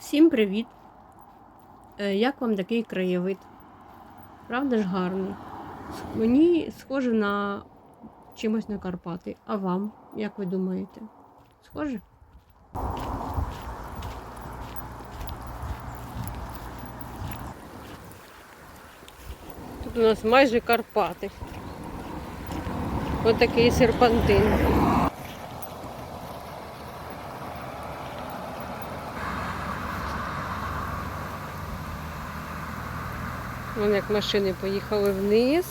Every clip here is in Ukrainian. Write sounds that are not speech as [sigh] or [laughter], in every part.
Всім привіт! Е, Як вам такий краєвид? Правда ж гарний? Мені схоже на чимось на Карпати. А вам, як ви думаєте? Схоже? Тут у нас майже Карпати. Ось такий серпантин. Вон як машини поїхали вниз.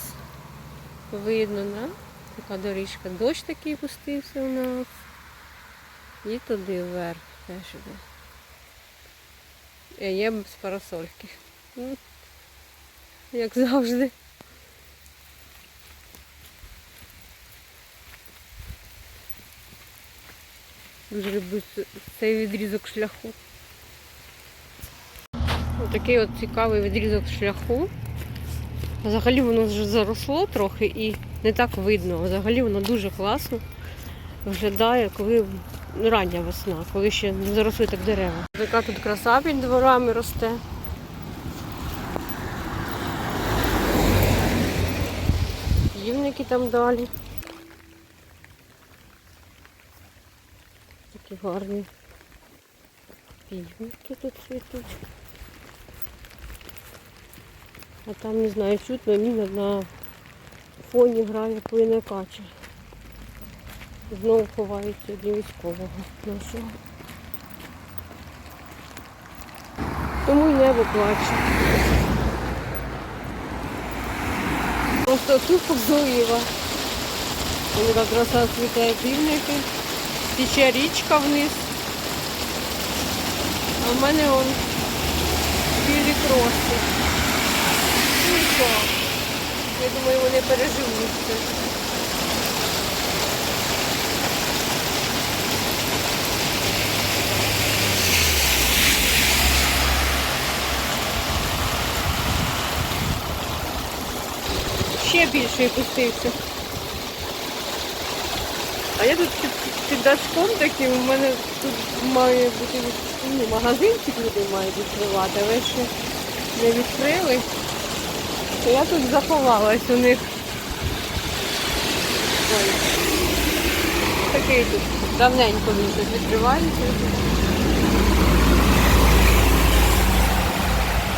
Видно, да? Така доріжка. Дощ такий пустився у нас. І туди вверх теж іде. А є без парасольки. Ну, Як завжди. Дуже люблю цей відрізок шляху. Отакий от цікавий відрізок шляху. Взагалі воно вже заросло трохи і не так видно. Взагалі воно дуже класно виглядає, коли рання весна, коли ще не заросли так дерева. Така тут краса під дворами росте. Півники там далі. Такі гарні півники тут цвітуть. А там не знаю, чутно міна на фоні грає плине кача. Знову ховається для військового нашого. Тому й небо плаче. Просто сухо злива. Вони так краса цвітає півники. Тече річка вниз. А в мене он білі кроси. Ну? Я думаю, вони переживуть це. Ще більше пустився. А я тут під, дашком таким, у мене тут має бути ну, магазинчик люди мають відкривати, але ще не відкрили. Я тут заховалась у них. Ой. Такий тут давненько він тут відкривається.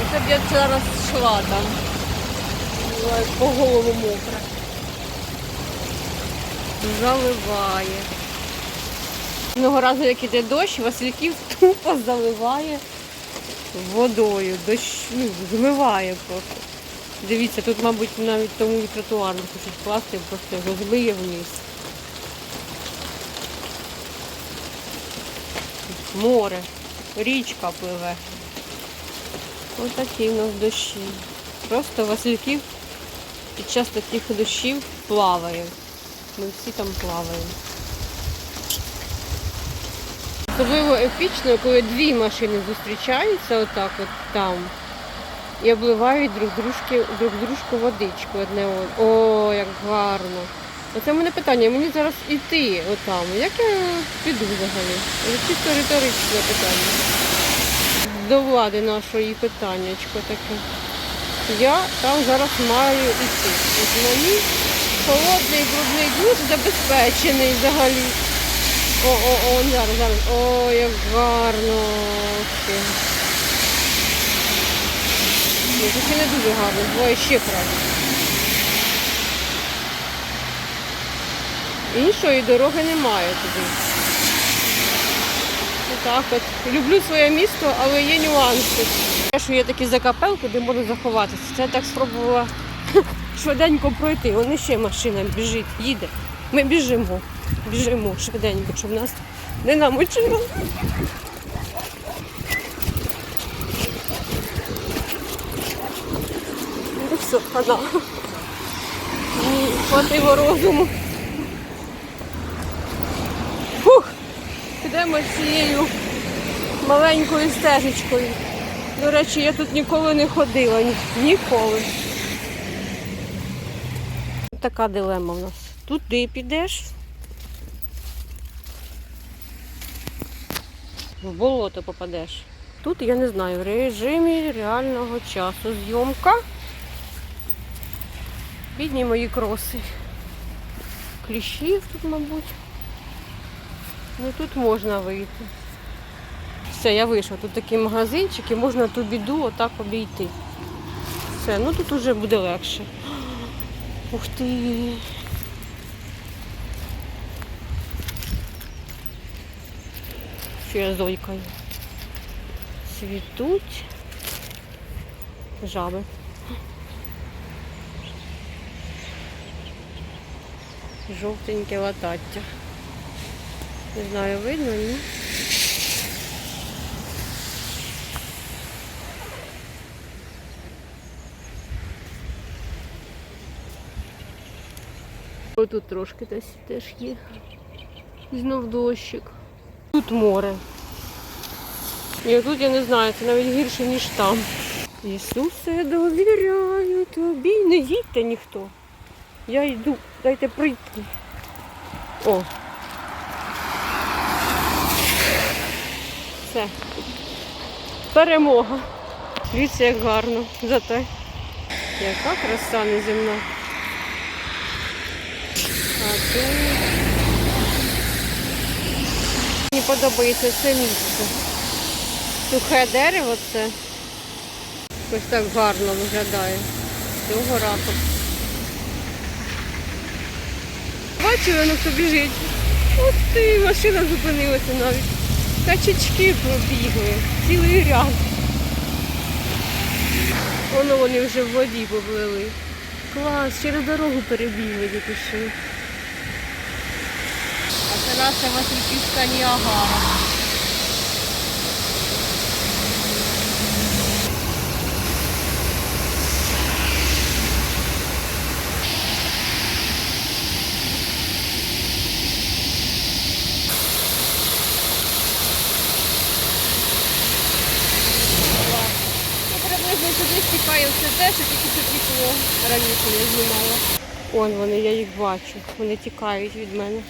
Оце б я зараз йшла там. По голову мокра. Заливає. Одного разу, як іде дощ, Васильків тупо заливає водою. Дощ ну, змиває просто. Дивіться, тут, мабуть, навіть тому і тротуар не хочуть класти, просто його змиє вниз. Море, річка пливе. Ось такі у нас дощі. Просто Васильків під час таких дощів плаває. Ми всі там плаваємо. Особливо епічно, коли дві машини зустрічаються отак от там і обливають друг, дружки, друг дружку водичку одне одне. О, як гарно. Оце в мене питання, мені зараз іти отам. Як я піду взагалі? Чисто риторичне питання. До влади нашої питаннячко таке. Я там зараз маю йти. От мені холодний брудний душ забезпечений взагалі. О, о, о, зараз, зараз. О, як гарно. Це ще не дуже гарно, буває ще краще. Іншої дороги немає туди. Отак от. Люблю своє місто, але є нюанси. Те, що є такі закапелки, де можна заховатися. Це я так спробувала [laughs] швиденько пройти. Вон ще машина біжить, їде. Ми біжимо. Біжимо швиденько, щоб нас не намочило. Все. Ні, хватило розуму. Фух, підемо цією маленькою стежечкою. До речі, я тут ніколи не ходила. ні- Ніколи. Така дилема в нас. Туди підеш. В болото попадеш. Тут я не знаю, в режимі реального часу. Зйомка. Бідні мої кроси. Кліщів тут, мабуть. Ну тут можна вийти. Все, я вийшла. Тут такий магазинчик і можна ту біду отак обійти. Все, ну тут уже буде легше. Ух ти. Що я зойкаю. Цвітуть жаби. Жовтеньке латаття. Не знаю, видно, ні. Отут трошки десь теж є. Знов дощик. Тут море. І тут я не знаю, це навіть гірше, ніж там. Ісусе, довіряю тобі. Не їдьте ніхто. Я йду, дайте прийти. О. Все. Перемога. Дивіться, як гарно. Зате. Яка краса неземна. А тут мені подобається це місце. Сухе дерево це. Ось так гарно виглядає. з Цього ракурсу. Бачу, воно хто біжить. Ось ти, машина зупинилася навіть. Качечки пробігли, цілий ряд. Воно вони вже в воді поплили. Клас, через дорогу перебігли тільки пішли. А це наша Васильківська Ніагара. Ну, приблизно сюди стікає все те, що тільки що тікло раніше я знімала. Он вони, я їх бачу. Вони тікають від мене.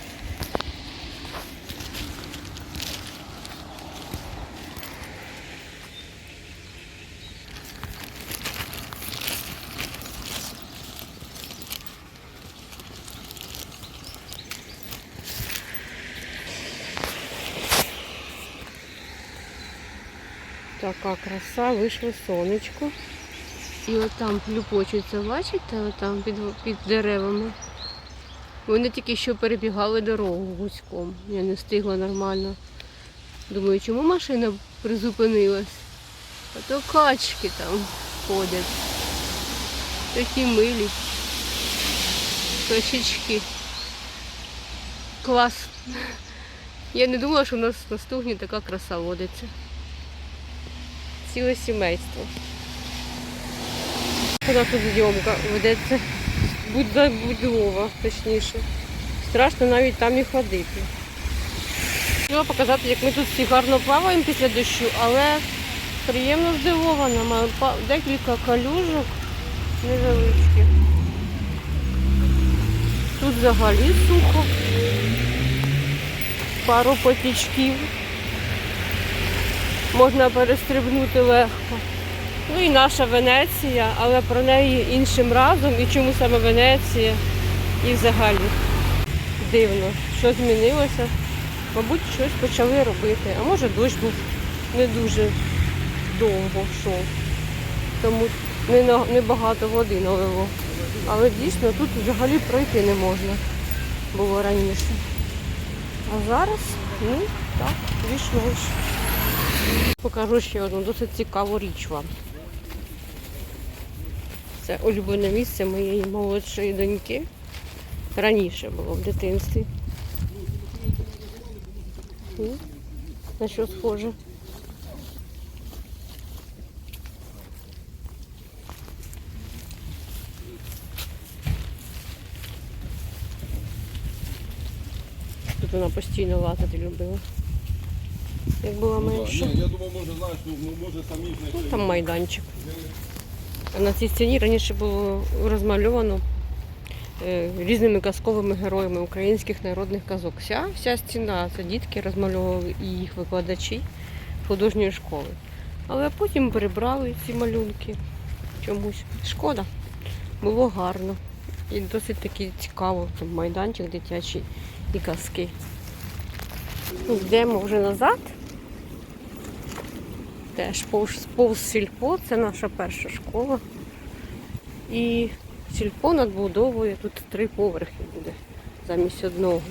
Така краса, вийшло сонечко. І отам плюпочуться, бачите, отам під, під деревами. Вони тільки що перебігали дорогу гуськом. Я не встигла нормально. Думаю, чому машина призупинилась? А то качки там ходять. Такі милі. Качечки. Клас. Я не думала, що у нас на стугні така краса водиться. Ціле сімейство. Куди тут зйомка ведеться? Будова, точніше. Страшно навіть там і ходити. Хотіла показати, як ми тут всі гарно плаваємо після дощу, але приємно здивована. Маю декілька калюжок невеличких. Тут взагалі сухо. Пару потічків. Можна перестрибнути легко. Ну і наша Венеція, але про неї іншим разом. І чому саме Венеція і взагалі дивно, що змінилося. Мабуть, щось почали робити. А може дощ був не дуже довго йшов. Тому не, багато води налило. Але дійсно тут взагалі пройти не можна було раніше. А зараз, ну так, більш-менш. Покажу ще одну досить цікаву річ вам. Це улюблене місце моєї молодшої доньки. Раніше було в дитинстві. На що схоже? Тут вона постійно лазити любила. Як була менше. Я думав, може, знаєш, ну, ну, може самі знайти. Ну, там майданчик. На цій стіні раніше було розмальовано е, різними казковими героями українських народних казок. Вся, вся стіна це дітки розмальовували і їх викладачі художньої школи. Але потім прибрали ці малюнки чомусь. Шкода. Було гарно. І досить таки цікаво. Там майданчик дитячий і казки. Йдемо вже назад. Теж повз, сільпо, це наша перша школа. І сільпо надбудовує, тут три поверхи буде замість одного.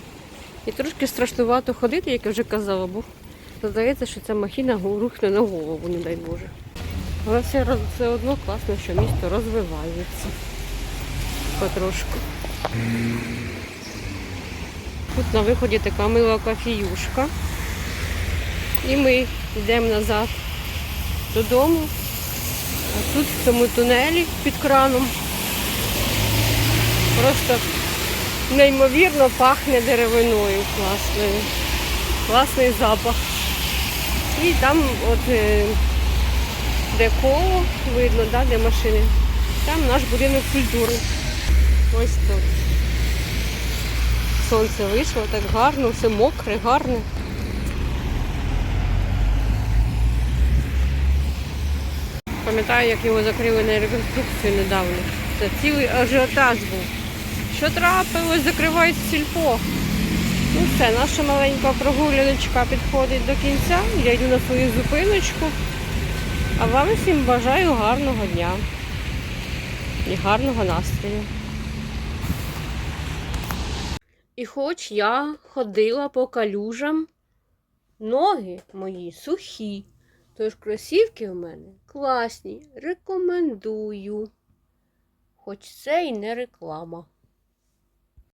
І трошки страшнувато ходити, як я вже казала, бо здається, що ця махіна рухне на голову, не дай Боже. Але все, все одно класно, що місто розвивається потрошку. Тут на виході така мила кофіюшка. І ми йдемо назад додому. А тут в цьому тунелі під краном просто неймовірно пахне деревиною класною. Класний запах. І там от е, де коло видно, да, де машини. Там наш будинок культури. Ось тут. Сонце вийшло, так гарно, все мокре, гарне. Пам'ятаю, як його закрили на реконструкцію недавно. Це цілий ажіотаж був. Що трапилось, закривають сільпо. Ну все, наша маленька прогуляночка підходить до кінця. Я йду на свою зупиночку. А вам всім бажаю гарного дня і гарного настрою. І хоч я ходила по калюжам, ноги мої сухі. Тож кросівки у мене класні, рекомендую. Хоч це і не реклама.